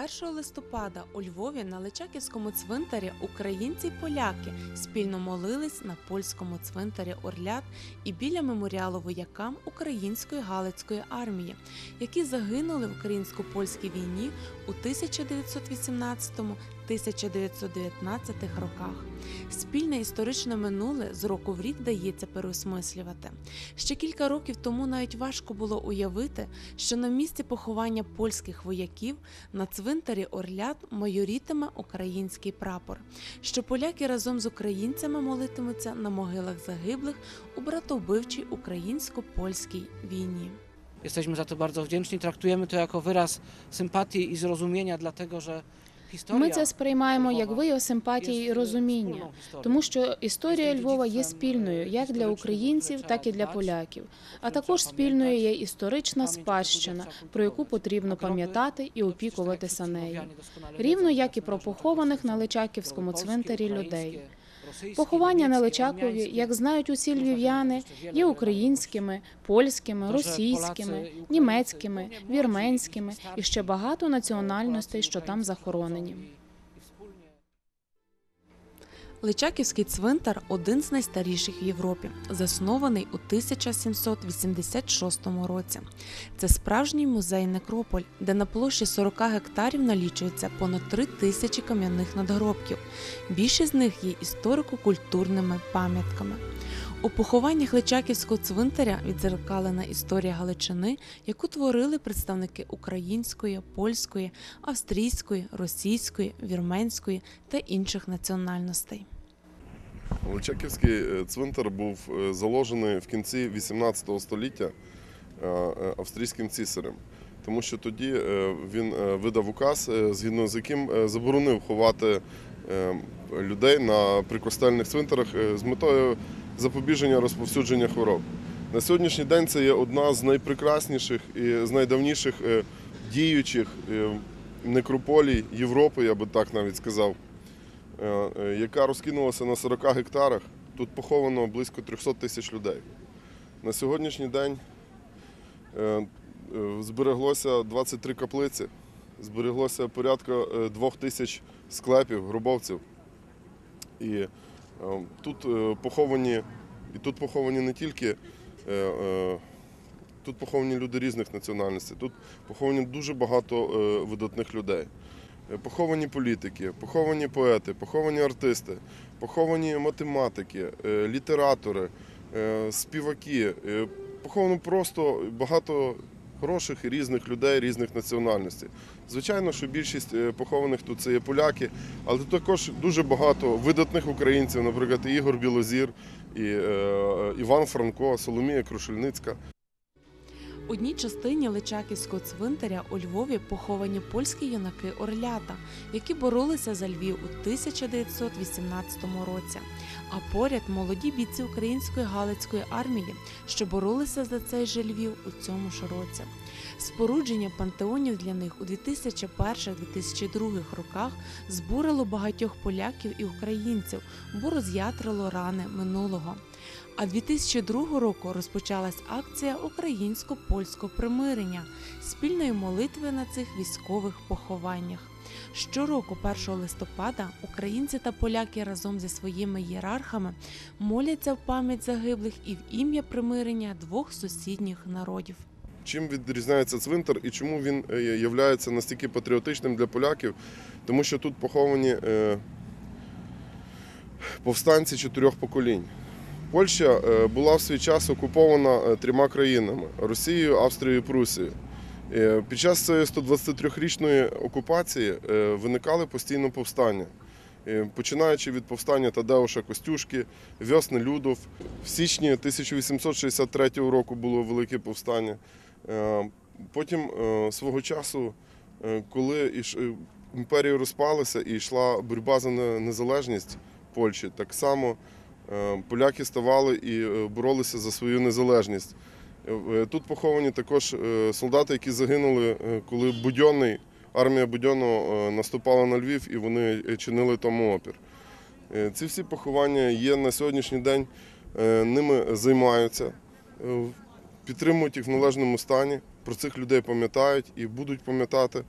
participar 1 листопада у Львові на Личаківському цвинтарі українці й поляки спільно молились на польському цвинтарі Орлят і біля меморіалу воякам української Галицької армії, які загинули в українсько-польській війні у 1918-1919 роках. Спільне історичне минуле з року в рік дається переосмислювати. Ще кілька років тому навіть важко було уявити, що на місці поховання польських вояків на цвинтарі Орлят майорітиме український прапор, що поляки разом з українцями молитимуться на могилах загиблих у братовбивчій українсько-польській війні. Jesteśmy za to bardzo wdzięczni. Traktujemy to jako wyraz sympatii i zrozumienia, dlatego że. Ми це сприймаємо як вияв симпатії і розуміння, тому що історія Львова є спільною як для українців, так і для поляків. А також спільною є історична спадщина, про яку потрібно пам'ятати і опікуватися нею. Рівно як і про похованих на Личаківському цвинтарі людей. Поховання на Личакові, як знають усі львів'яни, є українськими, польськими, російськими, німецькими, вірменськими і ще багато національностей, що там захоронені. Личаківський цвинтар один з найстаріших в Європі, заснований у 1786 році. Це справжній музей некрополь, де на площі 40 гектарів налічується понад 3 тисячі кам'яних надгробків. Більшість з них є історико-культурними пам'ятками. У похованнях Личаківського цвинтаря відзеркалена історія Галичини, яку творили представники української, польської, австрійської, російської, вірменської та інших національностей. Личаківський е, цвинтар був е, заложений в кінці 18 століття е, австрійським цісарем, тому що тоді він видав указ, згідно з яким заборонив ховати людей на прикостельних цвинтарах з метою запобіження розповсюдження хвороб. На сьогоднішній день це є одна з найпрекрасніших і з найдавніших е, діючих е, некрополій Європи, я би так навіть сказав. Е, яка розкинулася на 40 гектарах. Тут поховано близько 300 тисяч людей. На сьогоднішній день збереглося 23 каплиці, збереглося порядка 2 тисяч склепів, гробовців. І тут е, поховані, і тут поховані не тільки. е, е, Тут поховані люди різних національностей, тут поховані дуже багато видатних людей. Поховані політики, поховані поети, поховані артисти, поховані математики, літератори, співаки. Поховано просто багато хороших і різних людей, різних національностей. Звичайно, що більшість е, похованих тут це є поляки, але також дуже багато видатних українців, наприклад, Ігор Білозір, і е, Іван Франко, Соломія Крушельницька. Одній частині Личаківського цвинтаря у Львові поховані польські юнаки Орлята, які боролися за Львів у 1918 році. А поряд молоді бійці української Галицької армії, що боролися за цей же Львів у цьому ж році. Спорудження пантеонів для них у 2001-2002 роках збурило багатьох поляків і українців, бо роз'ятрило рани минулого. А 2002 року розпочалась акція українсько-польського примирення спільної молитви на цих військових похованнях. Щороку, 1 листопада, українці та поляки разом зі своїми ієрархами моляться в пам'ять загиблих і в ім'я примирення двох сусідніх народів. Чим відрізняється цвинтар і чому він є настільки патріотичним для поляків? Тому що тут поховані е, повстанці чотирьох поколінь. Польща е, була в свій час окупована е, трьома країнами Росією, Австрією і Прусією. Е, Під час цієї 123-річної окупації е, виникали постійно повстання. Е, Починаючи від повстання Тадеуша Костюшки, Вьосни Людов. В січні 1863 року було велике повстання. Е, Потім е, свого часу, е, коли імперія розпалася і йшла боротьба за незалежність Польщі, так само поляки ставали і боролися за свою незалежність. Тут поховані також солдати, які загинули, коли Будьонний, армія Будьонного наступала на Львів і вони чинили тому опір. Ці всі поховання є на сьогоднішній день, ними займаються, підтримують їх в належному стані. Про цих людей пам'ятають і будуть пам'ятати.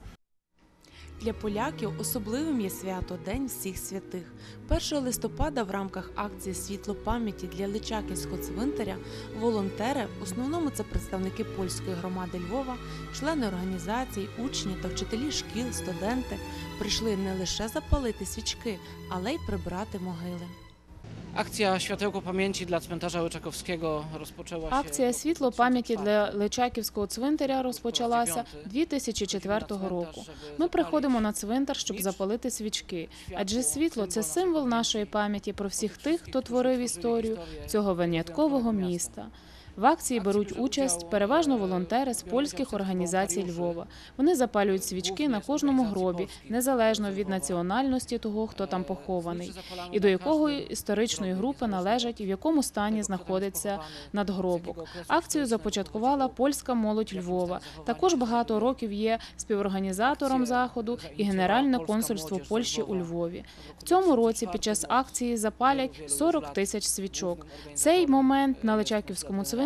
Для поляків особливим є свято День всіх святих. 1 листопада в рамках акції Світло пам'яті для Личаківського цвинтаря волонтери, в основному це представники польської громади Львова, члени організацій, учні та вчителі шкіл, студенти прийшли не лише запалити свічки, але й прибрати могили. Akcja Światełko пам'яті для цвинтаря Личаковського розпочалася. Акція Світло пам'яті для Личаківського цвинтаря розпочалася 2004 року. Ми приходимо на цвинтар, щоб запалити свічки, адже світло це символ нашої пам'яті про всіх тих, хто творив історію цього виняткового міста. В акції беруть участь переважно волонтери з польських організацій Львова. Вони запалюють свічки на кожному гробі, незалежно від національності того, хто там похований, і до якої історичної групи належать і в якому стані знаходиться надгробок. Акцію започаткувала польська молодь Львова. Також багато років є співорганізатором заходу і Генеральне консульство Польщі у Львові. В цьому році під час акції запалять 40 тисяч свічок. Цей момент на Личаківському цвинтарі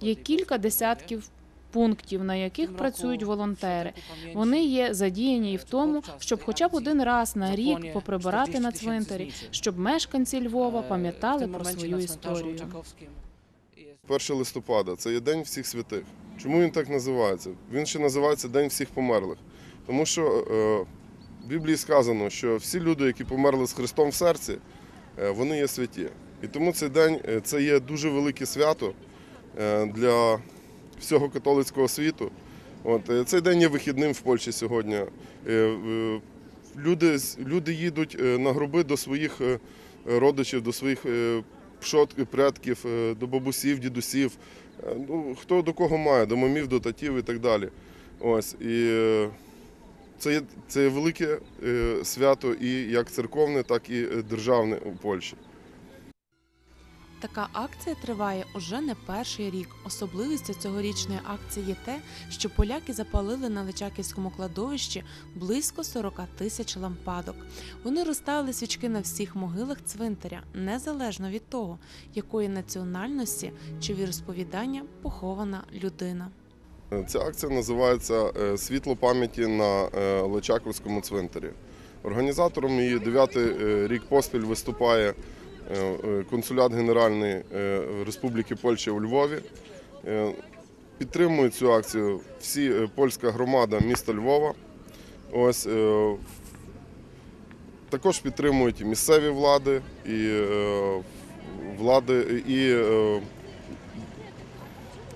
є кілька десятків пунктів, на яких працюють волонтери. Вони є задіяні і в тому, щоб хоча б один раз на рік поприбирати на цвинтарі, щоб мешканці Львова пам'ятали про свою історію. 1 листопада це є День всіх святих. Чому він так називається? Він ще називається День всіх померлих. Тому що е, в Біблії сказано, що всі люди, які померли з Христом в серці, е, вони є святі. І тому цей день е, це є дуже велике свято е, для всього католицького світу. От, е, цей день є вихідним в Польщі сьогодні. Е, е, Люди, люди їдуть е, на гроби до своїх е, родичів, до своїх е, пшот- предків, е, до бабусів, дідусів. Е, Ну, хто до кого має, до мамів, до татів і так далі. Ось. І е, це є, це велике е, свято і як церковне, так і е, державне у Польщі. Така акція триває уже не перший рік. Особливістю цьогорічної акції є те, що поляки запалили на Личаківському кладовищі близько 40 тисяч лампадок. Вони розставили свічки на всіх могилах цвинтаря, незалежно від того, якої національності чи віросповідання похована людина. Ця акція називається е, Світло пам'яті на е, Личаковському цвинтарі. Організатором її дев'ятий е, рік поспіль виступає консулят Генеральний е, Республіки Польща у Львові. Е, Підтримує цю акцію всі е, польська громада міста Львова. Ось е, також підтримують і місцеві влади, і е, влади, і е,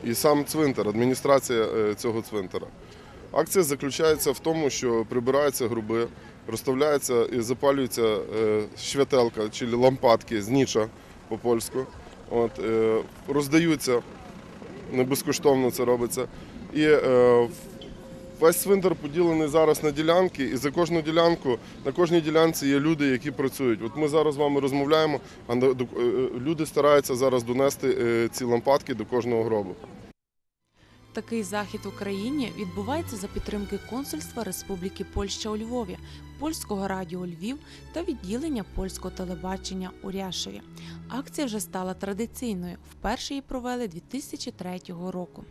і сам цвинтар, адміністрація е, цього цвинтара. Акція заключається в тому, що прибираються груби, розставляється і запалюється е, швятелка чи лампадки з ніча по-польську. От, е, роздаються, не безкоштовно це робиться. І е, весь цвинтар поділений зараз на ділянки, і за кожну ділянку, на кожній ділянці є люди, які працюють. От ми зараз з вами розмовляємо, а люди стараються зараз донести ці лампадки до кожного гробу. Такий захід в Україні відбувається за підтримки консульства Республіки Польща у Львові, польського радіо Львів та відділення польського телебачення у Ряшеві. Акція вже стала традиційною. Вперше її провели 2003 року.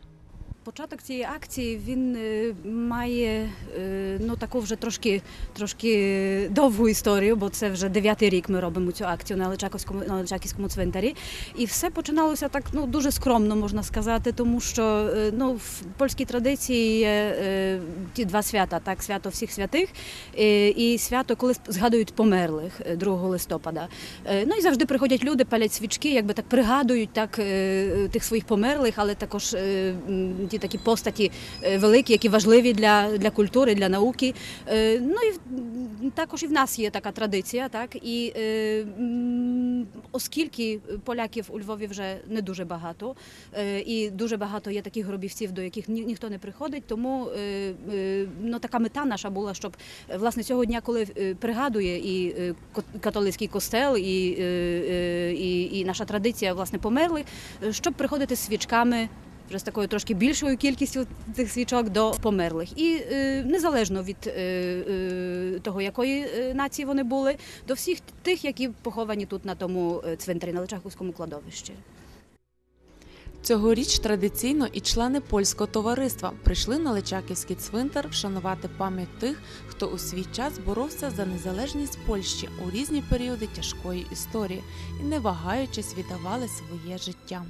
Початок цієї акції він е, має е, ну таку вже трошки, трошки довгу історію, бо це вже дев'ятий рік ми робимо цю акцію на Личаківському на Личаківському цвинтарі. І все починалося так ну дуже скромно, можна сказати, тому що е, ну в польській традиції є ті два свята, так свято всіх святих і свято, коли згадують померлих е, 2 листопада. Ну і завжди приходять люди, палять свічки, якби так пригадують так тих своїх померлих, але також ті такі постаті е, великі, які важливі для, для культури, для науки. Е, Ну і також і в нас є така традиція, так і е, оскільки поляків у Львові вже не дуже багато, і дуже багато є таких гробівців, до яких ні, ніхто не приходить, тому ну, така мета наша була, щоб власне цього дня, коли пригадує і католицький костел, і, і, і наша традиція власне померлих, е, щоб приходити з свічками. Вже з такою трошки більшою кількістю цих свічок до померлих, і е, незалежно від е, е, того, якої е, нації вони були, до всіх тих, які поховані тут на тому е, цвинтарі на Личаківському кладовищі. Цьогоріч традиційно і члени польського товариства прийшли на Личаківський цвинтар вшанувати пам'ять тих, хто у свій час боровся за незалежність Польщі у різні періоди тяжкої історії і не вагаючись віддавали своє життя.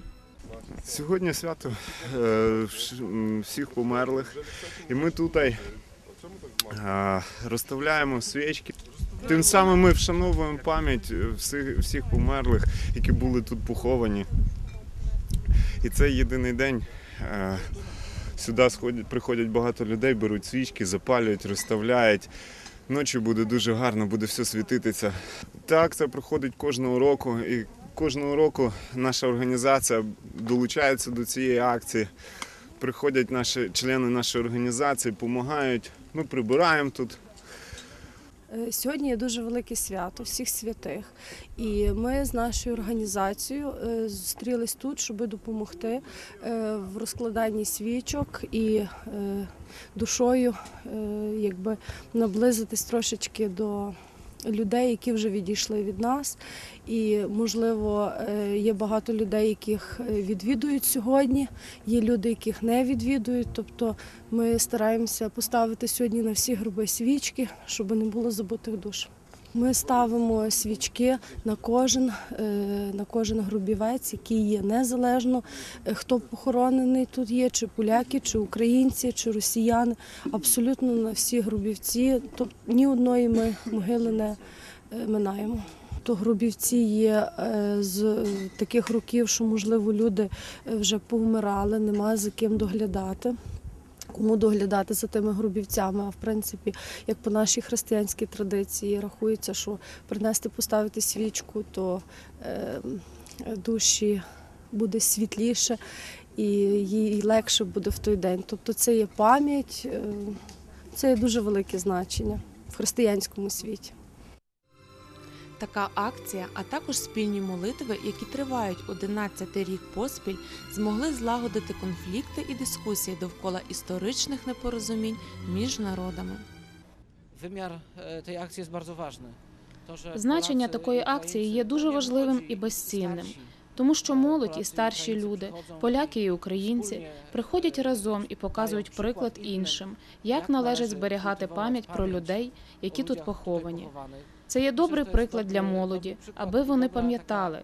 Сьогодні свято е, всіх померлих. І ми тут розставляємо свічки. Тим самим ми вшановуємо пам'ять е, всіх, всіх померлих, які були тут поховані. І це єдиний день. е, Сюди сходять, приходять багато людей, беруть свічки, запалюють, розставляють. Ночі буде дуже гарно, буде все світитися. Так, це проходить кожного року. І кожного року наша організація долучається до цієї акції. Приходять наші члени нашої організації, допомагають. Ми прибираємо тут. Е, Сьогодні є дуже велике свято всіх святих, і ми з нашою організацією е, зустрілись тут, щоб допомогти е, в розкладанні свічок і душою, якби наблизитись трошечки до людей, які вже відійшли від нас. І можливо, е, є багато людей, яких е, відвідують сьогодні. Є люди, яких не відвідують. Тобто ми стараємося поставити сьогодні на всі груби свічки, щоб не було забутих душ. Ми ставимо свічки на кожен, е, на кожен гробівець, який є незалежно, е, хто похоронений тут є, чи поляки, чи українці, чи росіяни. Абсолютно на всі гробівці. Тобто ні одної ми могили не е, минаємо. То гробівці є з таких років, що можливо люди вже повмирали, немає за ким доглядати. Кому доглядати за тими грубівцями, а в принципі, як по нашій християнській традиції, рахується, що принести поставити свічку, то е, душі буде світліше і їй легше буде в той день. Тобто це є пам'ять, е, це є дуже велике значення в християнському світі. Така акція, а також спільні молитви, які тривають 11 рік поспіль, змогли злагодити конфлікти і дискусії довкола історичних непорозумінь між народами. Akcji jest bardzo ważny. To, że Значення такої акції є дуже важливим і безцінним. Тому що молодь і старші люди, поляки і українці, приходять разом і показують приклад іншим, як належить зберігати пам'ять про людей, які тут поховані. Це є добрий приклад для молоді, аби вони пам'ятали,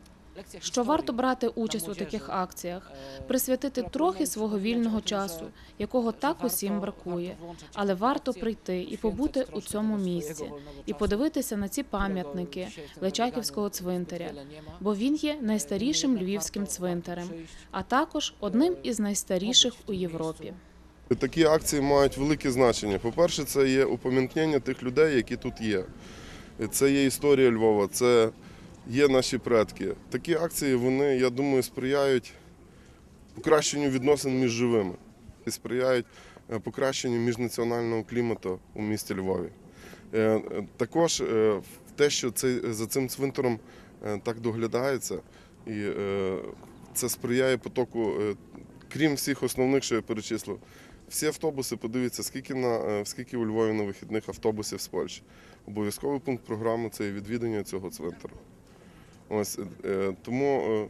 що варто брати участь у таких акціях, присвятити трохи свого вільного часу, якого так усім бракує. Але варто прийти і побути у цьому місці і подивитися на ці пам'ятники Личаківського цвинтаря, бо він є найстарішим львівським цвинтарем, а також одним із найстаріших у Європі. Такі акції мають велике значення. По-перше, це є упам'ятнення тих людей, які тут є. Це є історія Львова, це є наші предки. Такі акції, вони, я думаю, сприяють покращенню відносин між живими і сприяють е, покращенню міжнаціонального клімату у місті Львові. Е, е, Також те, що за цим цвинтаром так доглядається, і це сприяє потоку, крім всіх основних, що я перечислив. Всі автобуси, подивіться, скільки на скільки у Львові на вихідних автобусів з Польщі. Обов'язковий пункт програми це відвідання цього цвинтару. Ось е, тому е,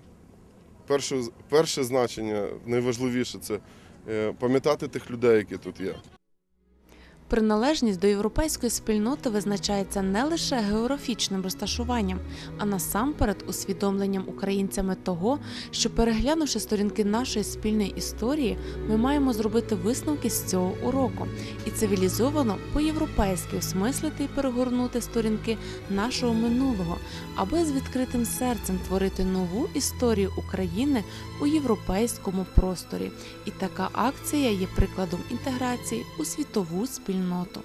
перше, значення, найважливіше це е, пам'ятати тих людей, які тут є. Приналежність до європейської спільноти визначається не лише географічним розташуванням, а насамперед усвідомленням українцями того, що переглянувши сторінки нашої спільної історії, ми маємо зробити висновки з цього уроку і цивілізовано по-європейськи осмислити і перегорнути сторінки нашого минулого, аби з відкритим серцем творити нову історію України у європейському просторі. І така акція є прикладом інтеграції у світову спільноту. の音。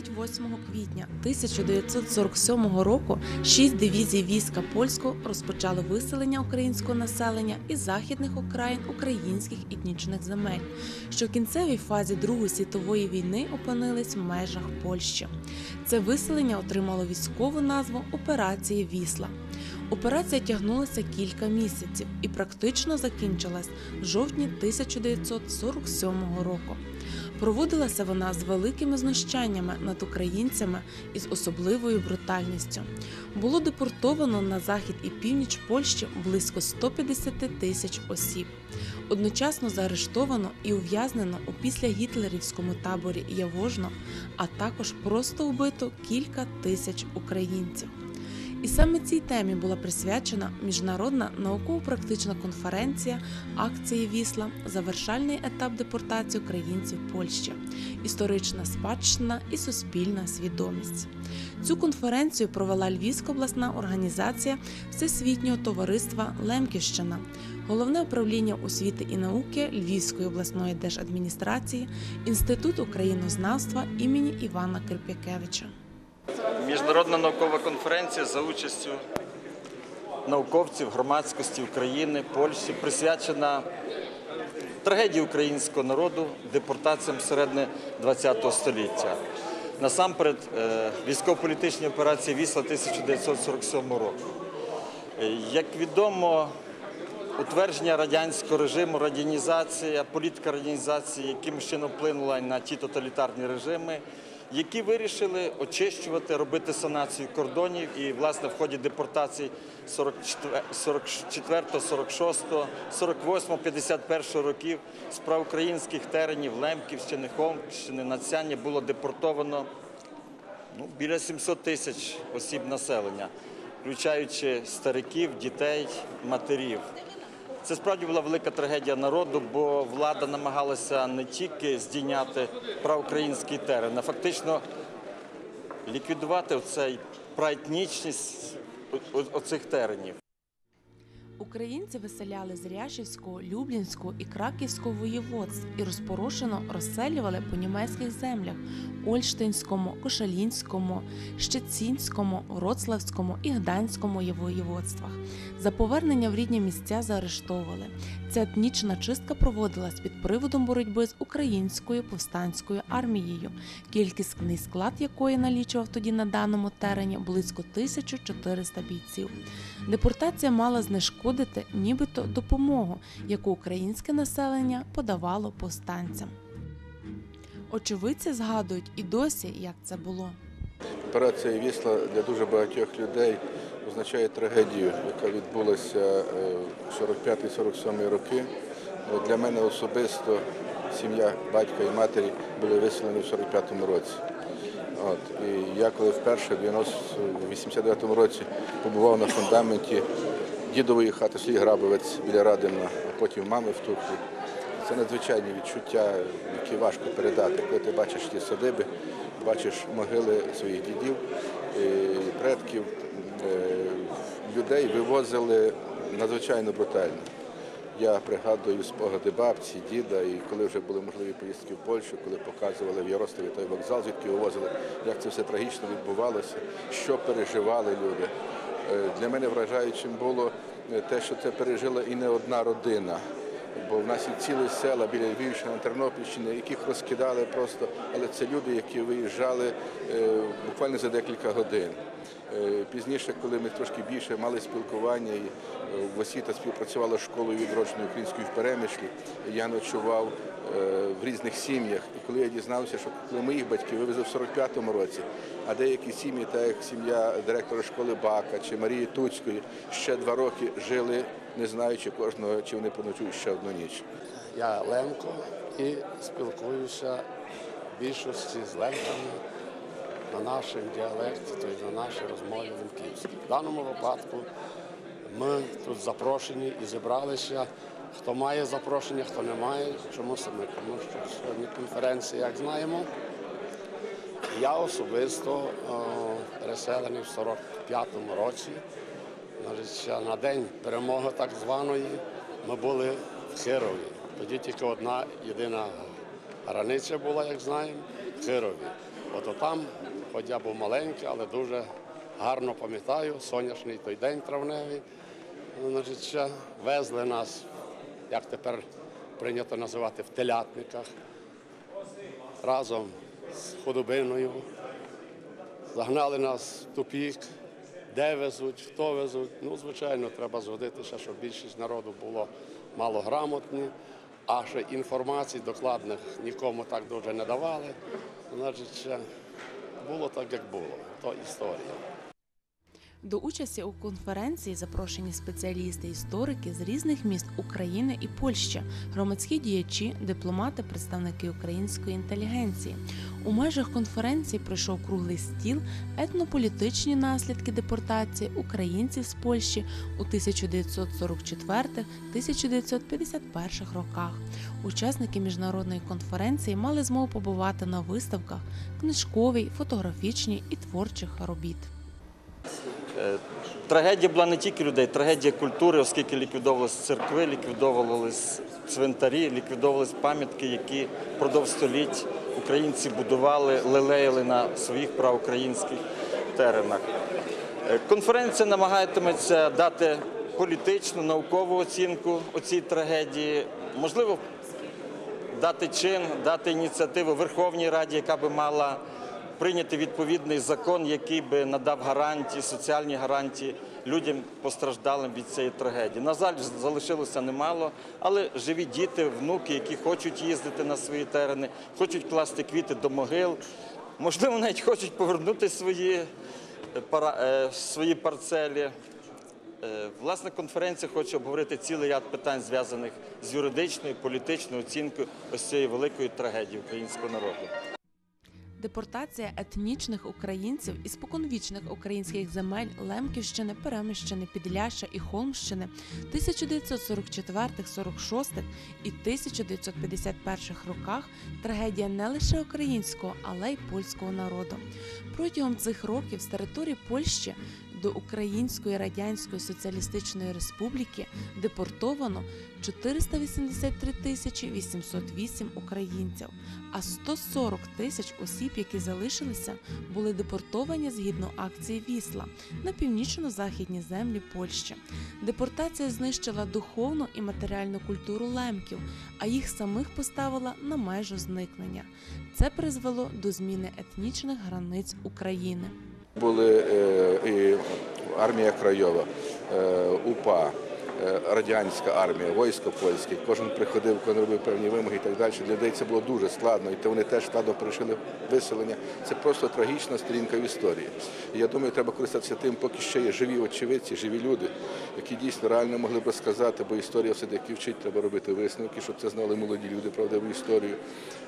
28 квітня 1947 року шість дивізій війська польського розпочали виселення українського населення із західних окраїн українських етнічних земель, що в кінцевій фазі Другої світової війни опинились в межах Польщі. Це виселення отримало військову назву Операції Вісла. Операція тягнулася кілька місяців і практично закінчилась в жовтні 1947 року. Проводилася вона з великими знущаннями над українцями і з особливою брутальністю. Було депортовано на захід і північ Польщі близько 150 тисяч осіб. Одночасно заарештовано і ув'язнено у післягітлерівському таборі Явожно, а також просто вбито кілька тисяч українців. І саме цій темі була присвячена міжнародна науково-практична конференція акції Вісла Завершальний етап депортації українців Польщі, історична спадщина і суспільна свідомість. Цю конференцію провела Львівська обласна організація Всесвітнього товариства Лемківщина, головне управління освіти і науки Львівської обласної держадміністрації, Інститут українознавства імені Івана Кирпякевича. Міжнародна наукова конференція за участю науковців громадськості України, Польщі присвячена трагедії українського народу депортаціям середини ХХ століття. Насамперед, е, військово-політичній операції Вісла 1947 року. Як відомо, утвердження радянського режиму, радянізація, політика радянізації, яким чином вплинула на ті тоталітарні режими, які вирішили очищувати, робити санацію кордонів і, власне, в ході депортації 44, 46, 48, 51 років з праукраїнських теренів Лемківщини, Холмщини, Нацяння було депортовано ну, біля 700 тисяч осіб населення, включаючи стариків, дітей, матерів. Це справді була велика трагедія народу, бо влада намагалася не тільки здійняти проукраїнський терен, а фактично ліквідувати оцей праетнічність оцих теренів. Українці виселяли з Ряшівського, Люблінського і Краківського воєводств і розпорошено розселювали по німецьких землях Ольштинському, Кошалінському, Щецінському, Вроцлавському і Гданському воєводствах. За повернення в рідні місця заарештовували. Ця етнічна чистка проводилась під приводом боротьби з українською повстанською армією, кількісний склад якої налічував тоді на даному терені близько 1400 бійців. Депортація мала знешкодити нібито допомогу, яку українське населення подавало повстанцям. Очевидці згадують і досі, як це було. Операція Вісла для дуже багатьох людей означає трагедію, яка відбулася е, в 45-47 роки. Для мене особисто сім'я батька і матері були виселені в 45-му році. От. І я коли вперше в 90 89-му році побував на фундаменті дідової хати селі Грабовець біля Радина, а потім мами в Тухлі. Це надзвичайні відчуття, які важко передати. Коли ти бачиш ті садиби, бачиш могили своїх дідів, предків, е, людей вивозили надзвичайно брутально. Я пригадую спогади бабці, діда, і коли вже були можливі поїздки в Польщу, коли показували в Ярославі той вокзал, звідки вивозили, як це все трагічно відбувалося, що переживали люди. Е, Для мене вражаючим було е, те, що це пережила і не одна родина. Бо в нас є цілі села біля Львівщини, Тернопільщини, яких розкидали просто, але це люди, які виїжджали е, буквально за декілька годин. Е, Пізніше, коли ми трошки більше мали спілкування, і е, освіта співпрацювала з школою відродженої української в Перемишлі, я ночував е, в різних сім'ях. І коли я дізнався, що коли моїх батьків вивезли в 45-му році, а деякі сім'ї, так як сім'я директора школи Бака чи Марії Туцької, ще два роки жили, не знаючи кожного, чи вони поночують ще одну ніч. Я Лемко і спілкуюся в більшості з лемками на нашому діалекті, тобто на нашій розмові лемківській. В даному випадку ми тут запрошені і зібралися. Хто має запрошення, хто не має. Чому саме? Тому що сьогодні конференція, як знаємо. Я особисто е, переселений в 45-му році. На день перемоги так званої ми були в Хирові. Тоді тільки одна єдина границя була, як знаємо, в Хирові. От там, хоч я був маленький, але дуже гарно пам'ятаю, сонячний той день травневий. Значить, везли нас, як тепер прийнято називати, в телятниках разом з худобиною. Загнали нас в тупік, де везуть, хто везуть. Ну, звичайно, треба згодитися, щоб більшість народу було малограмотні, а ще інформацій докладних нікому так дуже не давали. Значить, було так, як було. То історія. До участі у конференції запрошені спеціалісти, історики з різних міст України і Польщі, громадські діячі, дипломати, представники української інтелігенції. У межах конференції пройшов круглий стіл етнополітичні наслідки депортації українців з Польщі у 1944-1951 роках. Учасники міжнародної конференції мали змогу побувати на виставках книжковій, фотографічній і творчих робіт. Е, Трагедія була не тільки людей, трагедія культури, оскільки ліквідовувалися церкви, ліквідовувалися цвинтарі, ліквідовувалися пам'ятки, які впродовж століть українці будували, лелеяли на своїх проукраїнських теренах. Е, Конференція намагатиметься дати політичну, наукову оцінку оцій трагедії, можливо, дати чин, дати ініціативу Верховній Раді, яка би мала прийняти відповідний закон, який би надав гарантії, соціальні гарантії людям постраждалим від цієї трагедії. На жаль, залишилося немало, але живі діти, внуки, які хочуть їздити на свої терени, хочуть класти квіти до могил, можливо, навіть хочуть повернути свої, е, е, свої парцелі. Е, Власне, конференція хоче обговорити цілий ряд питань, зв'язаних з юридичною, політичною оцінкою ось цієї великої трагедії українського народу. Депортація етнічних українців із споконвічних українських земель Лемківщини, Переміщини, Підляща і Холмщини 1944-46 і 1951 роках трагедія не лише українського, але й польського народу. Протягом цих років з території Польщі до Української Радянської Соціалістичної Республіки депортовано 483 тисячі 808 українців, а 140 тисяч осіб, які залишилися, були депортовані згідно акції Вісла на північно-західні землі Польщі. Депортація знищила духовну і матеріальну культуру лемків, а їх самих поставила на межу зникнення. Це призвело до зміни етнічних границь України. Були е, і армія Крайова, е, УПА, радянська армія, військо польське. Кожен приходив, коли робив певні вимоги і так далі. Для людей це було дуже складно, і то вони теж складно пережили виселення. Це просто трагічна сторінка в історії. І я думаю, треба користатися тим, поки ще є живі очевидці, живі люди, які дійсно реально могли б розказати, бо історія все-таки вчить, треба робити висновки, щоб це знали молоді люди, правдиву історію.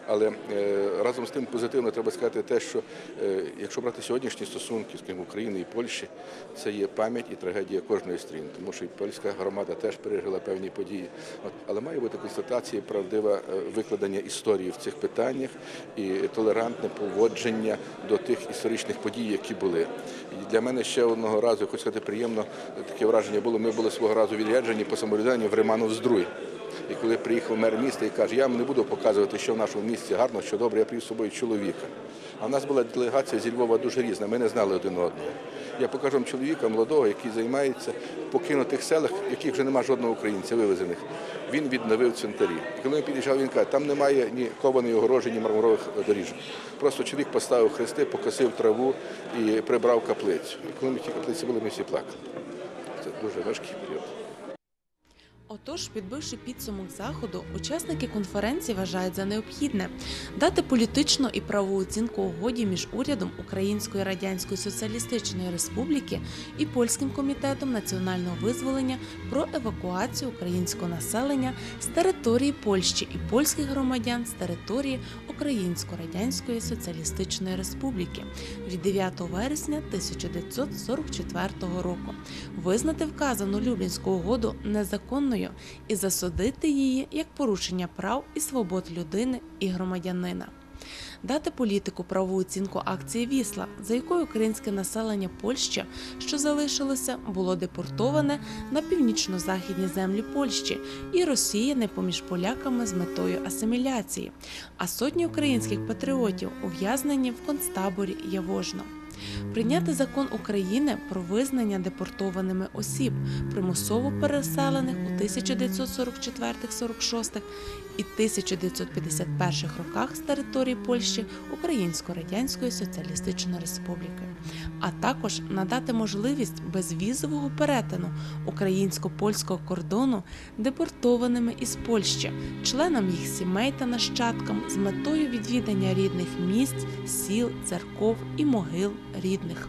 Але е, разом з тим позитивно треба сказати те, що е, якщо брати сьогоднішні стосунки з України і Польщі, це є пам'ять і трагедія кожної сторін, тому що і польська громада теж пережила певні події. От, але має бути констатація, правдиве е, викладення історії в цих питаннях і толерантне поводження до тих історичних подій, які були. І для мене ще одного разу, хочу сказати, приємно таке враження було. Ми були свого разу відряджені по самоврядуванню в Риманов Здруй. І коли приїхав мер міста і каже, я вам не буду показувати, що в нашому місті гарно, що добре, я привів з собою чоловіка. А в нас була делегація зі Львова дуже різна, ми не знали один одного. Я покажу вам чоловіка молодого, який займається в покинутих селах, в яких вже немає жодного українця вивезених. Він відновив цвинтарі. І коли ми під'їжджали, він каже, там немає ні кованої огорожі, ні мармурових доріжок. Просто чоловік поставив хрести, покосив траву і прибрав каплицю. І коли ми в тій каплиці були, ми всі плакали. Це дуже важкий період. Отож, підбивши підсумок заходу, учасники конференції вважають за необхідне дати політичну і правову оцінку угоді між урядом Української Радянської Соціалістичної Республіки і польським комітетом національного визволення про евакуацію українського населення з території Польщі і польських громадян з території Українсько-Радянської Соціалістичної Республіки від 9 вересня 1944 року, визнати вказану Люблінську угоду незаконною і засудити її як порушення прав і свобод людини і громадянина. Дати політику правову оцінку акції Вісла, за якою українське населення Польщі, що залишилося, було депортоване на північно-західні землі Польщі і розсіяне поміж поляками з метою асиміляції, а сотні українських патріотів ув'язнені в концтаборі Явожно. Прийняти закон України про визнання депортованими осіб, примусово переселених у 1944-46 і 1951 роках з території Польщі Українсько-Радянської Соціалістичної Республіки, а також надати можливість безвізового перетину українсько-польського кордону депортованими із Польщі, членам їх сімей та нащадкам з метою відвідання рідних місць, сіл, церков і могил рідних.